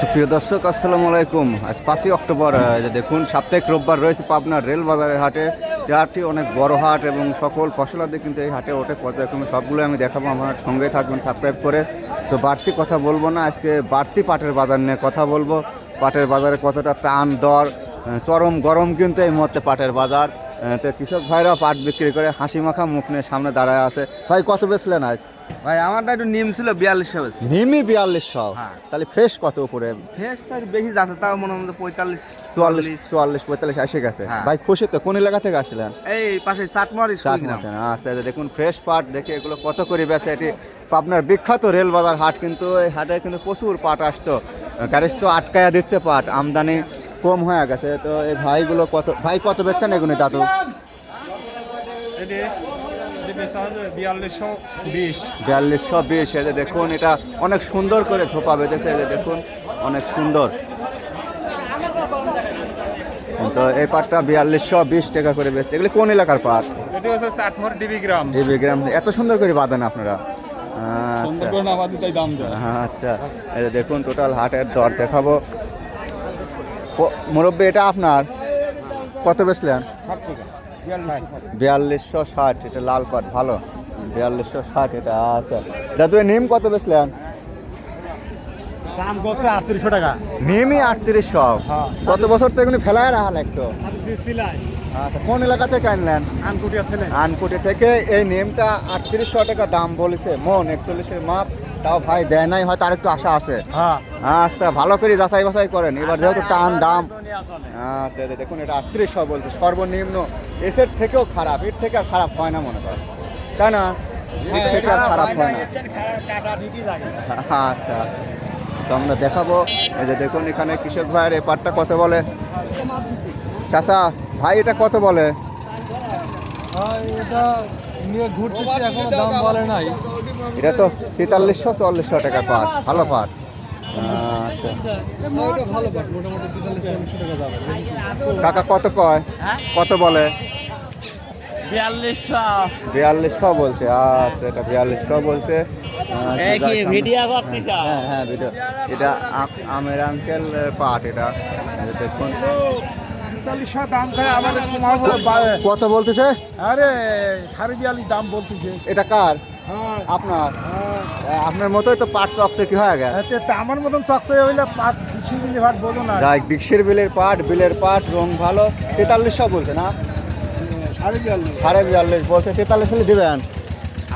সুপ্রিয় দর্শক, আসসালামু আলাইকুম। আজ পাঁচই অক্টোবর দেখুন, সাপ্তাহিক রোববার রয়েছে পাবনার রেল বাজারের হাটে হাটটি অনেক বড় হাট এবং সকল ফসলাদি কিন্তু এই হাটে ওঠে। পর্যায়ক্রমে সবগুলো আমি দেখাবো, আমার সঙ্গে থাকবেন সাবস্ক্রাইব করে। তো বাড়তি কথা বলব না, আজকে বাড়তি পাটের বাজার নিয়ে কথা বলব। পাটের বাজারে কতটা টান দর চরম গরম কিন্তু এই মুহূর্তে পাটের বাজার। তো কৃষক ভাইরা পাট বিক্রি করে হাসি মাখা মুখ নিয়ে সামনে দাঁড়ায় আছে। ভাই, কত বেচলেন আজ? ভাই আমারটা একটু নিম ছিল বিয়াল্লিশশো মিমি বিয়াল্লিশশো হ্যাঁ। তাহলে ফ্রেশ কত উপরে? ফ্রেশ তার বেশি যাচ্ছে তাও মনে হয় পঁয়তাল্লিশ চুয়াল্লিশ চুয়াল্লিশ। পঁয়তাল্লিশ এসে গেছে। হ্যাঁ। ভাই খুশি তো? কোন এলাকা থেকে আসলেন? এই পাশে চাটমারি আচ্ছা দেখুন ফ্রেশ পাট দেখে এগুলো কত করে বেচে। এটি আপনার বিখ্যাত রেল বাজার হাট কিন্তু এই হাটে কিন্তু প্রচুর পাট আসতো। গ্যারেজ তো আটকায়া দিচ্ছে পাট আমদানি কম হয়ে গেছে। তো এই ভাইগুলো কত ভাই কত বেচছেন এগুলো দাদু? বেচা বিয়াল্লিশশো বিশ বিয়াল্লিশশো বিশ এই যে দেখুন এটা অনেক সুন্দর করে ছোপা বেঁধেছে এই যে দেখুন অনেক সুন্দর। তো এই পাটটা বিয়াল্লিশশো বিশ টাকা করে বেচছে। এগুলি কোন এলাকার পাট? এটি হচ্ছে চাটমোহর ডিবি গ্রাম। এত সুন্দর করে বাঁধেন আপনারা। সুন্দর আচ্ছা। দেয় আচ্ছা দেখুন টোটাল হাটের দর দেখাবো। মুরব্বি এটা আপনার? কত বেচলেন? বিয়াল্লিশশো ষাট এটা লাল পাট ভালো। বিয়াল্লিশশো ষাট এটা আচ্ছা দাদু তুই নিম কত বেচলেন দাম করছে আটত্রিশশো টাকা। নিমই আটত্রিশশো। হ্যাঁ। কত বছর তো এগুলো ফেলায় রাখা লাগতো? আচ্ছা কোন এলাকা থেকে আনলেন? আনকুটিয়া ছেলে আনকুটি থেকে। এই নেমটা আটত্রিশশো টাকা দাম বলেছে। মন একচল্লিশের মাপ। তাও ভাই দেয় নাই হয়তো আর একটু আশা আছে। হ্যাঁ। আচ্ছা ভালো করে যাচাই বাছাই করেন। এবার যেহেতু টান দাম। আচ্ছা দেখুন এটা আটত্রিশশো বলছে। সর্বনিম্ন এসের থেকেও খারাপ। এর থেকে আর খারাপ হয় না মনে করেন। তাই না? এর থেকে আর খারাপ হয় না আচ্ছা আচ্ছা। তো আমরা দেখাবো। এই যে দেখুন এখানে কৃষক ভাইয়ের এই পাটটা কত বলে? চাষা ভাই এটা কত বলে? এটা নিয়ে ঘুরতেছি এখনও দাম বলে নাই। এটা তো তেতাল্লিশশো চল্লিশশো টাকা পাট ভালো পাট আচ্ছা। ভালো পাট মোটামুটি তেতাল্লিশ টাকা যাবে কাকা কত কয়? কত বলে? বিয়াল্লিশশো। বিয়াল্লিশশো বলছে। আচ্ছা এটা বিয়াল্লিশশো বলছে। আচ্ছা, হ্যাঁ হ্যাঁ ভিডিও। এটা আমের আঙ্কেল পাট এটা। দেখুন। তেতাল্লিশশো দাম খায় আমাদের কত বলতেছে? আরে সাড়ে বিয়াল্লিশ দাম বলতেছে। এটা কার? হ্যাঁ। আপনার? আপনার মতোই তো পাট চকছে কি হয়ে গেছে? আমার মতন চকচে হইলে পাঁচ কিছু মিলি ভাট বোঝো না। যাই দিকশির বিলের পাট বিলের পাট রং ভালো। তেতাল্লিশশো বলছে না? সাড়ে বিয়াল্লিশ সাড়ে বিয়াল্লিশ বলছে তেতাল্লিশ হলে দিবেন?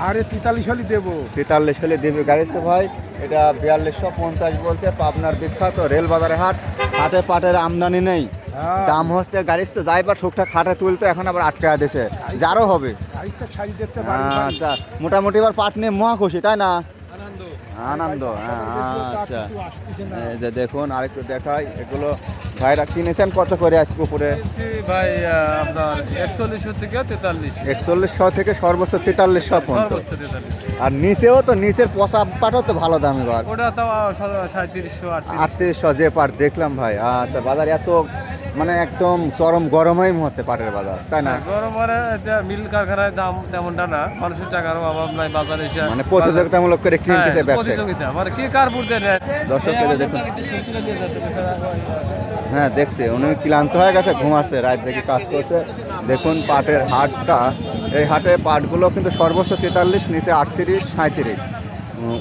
আরে তেতাল্লিশ হলে দেবো। তেতাল্লিশ হলে দেবে। গাড়ি তো ভাই এটা বিয়াল্লিশশো পঞ্চাশ বলছে পাবনার বিখ্যাত রেল বাজারে হাট। হাটে পাটের আমদানি নেই। হ্যাঁ দাম হচ্ছে গাড়ি তো যাই বা ঠুকঠাক হাটে তুলতো এখন আবার আটকা দিছে। যারও হবে। বাড়ি। আচ্ছা। মোটামুটি এবার পাট নিয়ে মহা খুশি তাই না? আনন্দ। আনন্দ হ্যাঁ, আচ্ছা। এই যে দেখুন আরেকটু দেখাই এগুলো ভাইরা কিনেছেন কত করে আজকে উপরে? ভাই আপনার একচল্লিশশো থেকে তেতাল্লিশ। একচল্লিশশো থেকে সর্বোচ্চ তেতাল্লিশশো পর্যন্ত। আর নিচেও তো নিচের পচা পাটও তো ভালো দাম এবার। ওটা তো সাঁত্রিশশো আটত্রিশ। আটত্রিশশো যে পাট দেখলাম ভাই। আচ্ছা বাজার এত মানে একদম চরম গরমই মুহূর্তে পাটের বাজার তাই না? গরম মানে এটা মিল কারখানায় দাম তেমনটা না মানুষের টাকার অভাব নাই বাজারে এসে মানে প্রতিযোগিতামূলক করে কিনতেছে হ্যাঁ, প্রতিযোগিতা মানে কি কার বুঝতে নেয়? দর্শককে দেখুন। হ্যাঁ দেখছি উনি ক্লান্ত হয়ে গেছে ঘুমাচ্ছে রাত থেকে কাজ করছে। দেখুন পাটের হাটটা এই হাটে পাটগুলো কিন্তু সর্বোচ্চ তেতাল্লিশ নিচে আটত্রিশ সাঁত্রিশ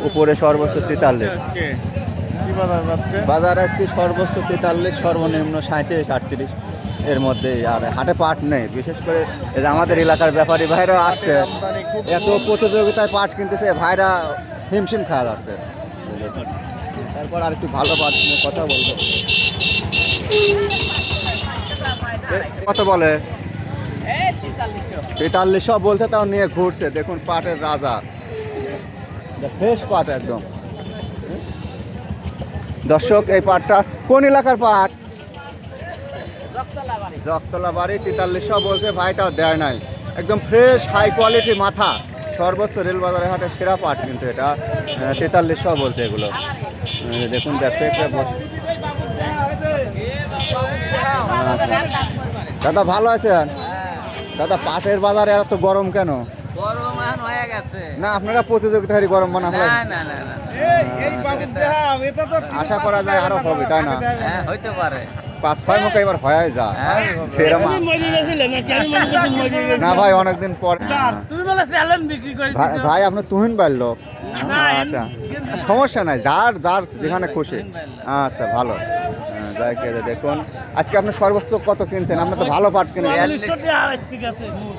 উপরে সর্বোচ্চ তেতাল্লিশ। বাজার আজকে? সর্বোচ্চ তেতাল্লিশ, সর্বনিম্ন সাঁত্রিশ আটত্রিশ এর মধ্যে আর হাটে পাট নেই, বিশেষ করে আমাদের এলাকার ব্যাপারী ভাইরা আসছে। এত প্রতিযোগিতায় পাট কিনতেছে, ভাইরা হিমশিম খাওয়া যাচ্ছে। তারপর আর একটু ভালো পাট নিয়ে কথা বলব। কত বলে? তেতাল্লিশশো বলছে, তাও নিয়ে ঘুরছে। দেখুন পাটের রাজা। ফ্রেশ পাট একদম। দর্শক এই পাটটা কোন এলাকার পাট? জগতলা বাড়ি তেতাল্লিশশো বলছে ভাই তাও দেয় নাই। একদম ফ্রেশ হাই কোয়ালিটি মাথা। সর্বোচ্চ রেলবাজারে হাটে সেরা পাট কিন্তু এটা। তেতাল্লিশশো বলছে এগুলো। দেখুন। দাদা ভালো আছেন? দাদা পাশের বাজারে এত গরম কেন? গরম হয়ে গেছে। না আপনারা প্রতিযোগিতা গরম মানে ফেলেন না না না না। আশা করা যায় আরও হবে তাই না? হ্যাঁ হইতে পারে। পাঁচ ছয় মুখে এবার হয়ে যা। হ্যাঁ। সেরকম না? ভাই অনেকদিন পর। ভাই- ভাই আপনার তুহিন পারল আচ্ছা। সমস্যা নাই যার যার যেখানে খুশি। আচ্ছা ভালো। হ্যাঁ, যাই কে দেখুন। আজকে আপনি সর্বোচ্চ কত কিনছেন? আপনি তো ভালো পাট কিনেছেন।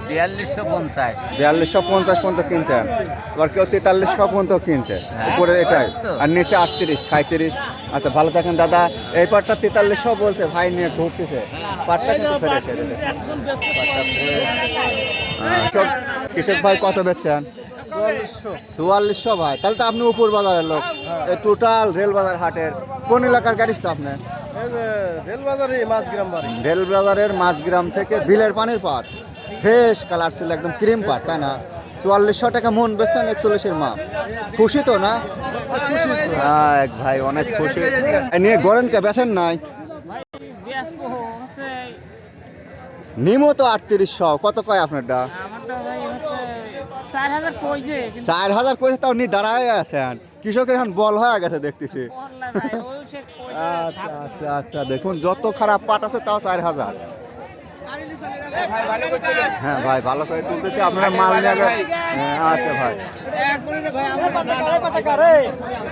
বিয়াল্লিশশো পঞ্চাশ। বিয়াল্লিশশো পঞ্চাশ পর্যন্ত কিনছেন। এবার কেউ তেতাল্লিশশো পর্যন্ত কিনছে। উপরে এটাই। আর নিচে আটত্রিশ সাঁত্রিশ আচ্ছা ভালো থাকেন দাদা। এই পাটটা তেতাল্লিশশো বলছে ভাই নিয়ে ঘুরতেছে। পাটটা কিন্তু কৃষক ভাই কত বেচছেন? চুয়াল্লিশশো। ভাই তাহলে তো আপনি উপর বাজারের লোক। টোটাল রেল বাজার হাটের কোন এলাকার গাড়িস তো আপনার? রেলবাজারে রেল বাজারের মাঝগ্রাম থেকে বিলের পানির পাট। ফ্রেশ কালার ছিল একদম ক্রিম পাট তাই না? চুয়াল্লিশশো টাকা মন বেচছেন একচল্লিশের মাপ খুশি তো না? এক ভাই অনেক খুশি। নিয়ে গরেন কে বেছেন নাই? নিমো তো আটত্রিশশো কত কয় আপনারটা চার হাজার কইছে চার হাজার কইছে তাও নি দাঁড়ায় আছেন। কৃষকের এখন বল হয়ে গেছে দেখতেছি। আচ্ছা আচ্ছা আচ্ছা দেখুন যত খারাপ পাট আছে তাও চার হাজার হ্যাঁ ভাই ভালো করে তুলতেছি। আপনারা মাল নিয়ে হ্যাঁ, আচ্ছা ভাই।